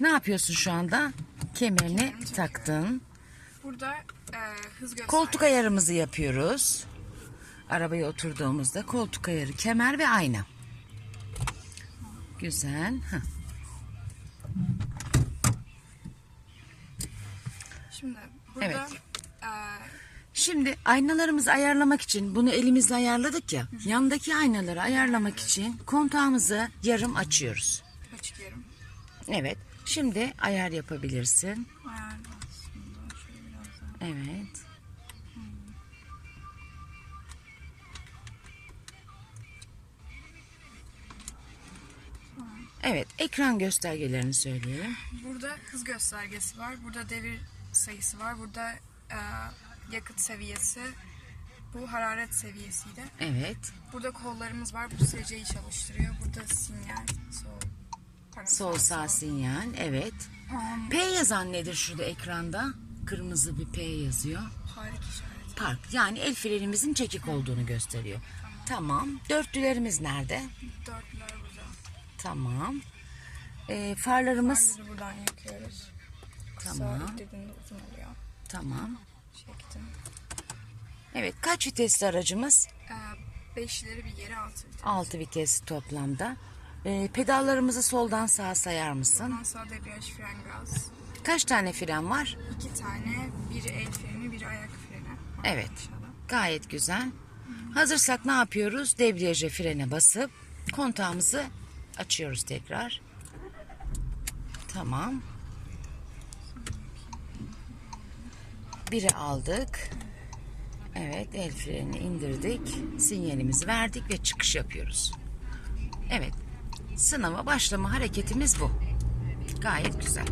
Ne yapıyorsun şu anda? Kemerini taktın. Burada e, hız göstergesi. Koltuk ayarımızı yapıyoruz. Arabaya oturduğumuzda koltuk ayarı, kemer ve ayna. Güzel. Heh. Şimdi burada Evet. e, Şimdi aynalarımızı ayarlamak için bunu elimizle ayarladık ya. Yandaki aynaları ayarlamak için kontağımızı yarım açıyoruz. açıklıyorum. Evet. Şimdi ayar yapabilirsin. Ayar aslında şöyle biraz daha. Evet. Evet, ekran göstergelerini söyleyelim. Burada hız göstergesi var. Burada devir sayısı var. Burada e, yakıt seviyesi. Bu hararet seviyesiydi. Evet. Burada kollarımız var. Bu SC'yi çalıştırıyor. Burada sinyal. Sol. pardon, Sol sağ sinyal. Evet. P yazan nedir şurada ekranda? Kırmızı bir P yazıyor. Park işareti. Park. Yani el frenimizin çekik olduğunu gösteriyor. Tamam. Dörtlülerimiz nerede? Dörtler burada. Tamam. Ee, farlarımız Farları buradan yakıyoruz. Tamam. dediğinde uzun oluyor. tamam. Çektim. Evet. Kaç vitesli aracımız? Ee, beşleri bir yere altı vites. 6 vites toplamda. Ee, pedallarımızı soldan sağa sayar mısın? Ondan sağ debriyaj fren gaz. Kaç tane fren var? İki tane. Biri el freni, biri ayak freni. Evet. Gayet güzel. Hazırsak ne yapıyoruz? Debriyaja frene basıp kontağımızı açıyoruz tekrar. Tamam. Biri aldık. Evet el frenini indirdik. Sinyalimizi verdik ve çıkış yapıyoruz. Evet. Sınava başlama hareketimiz bu. Gayet güzel.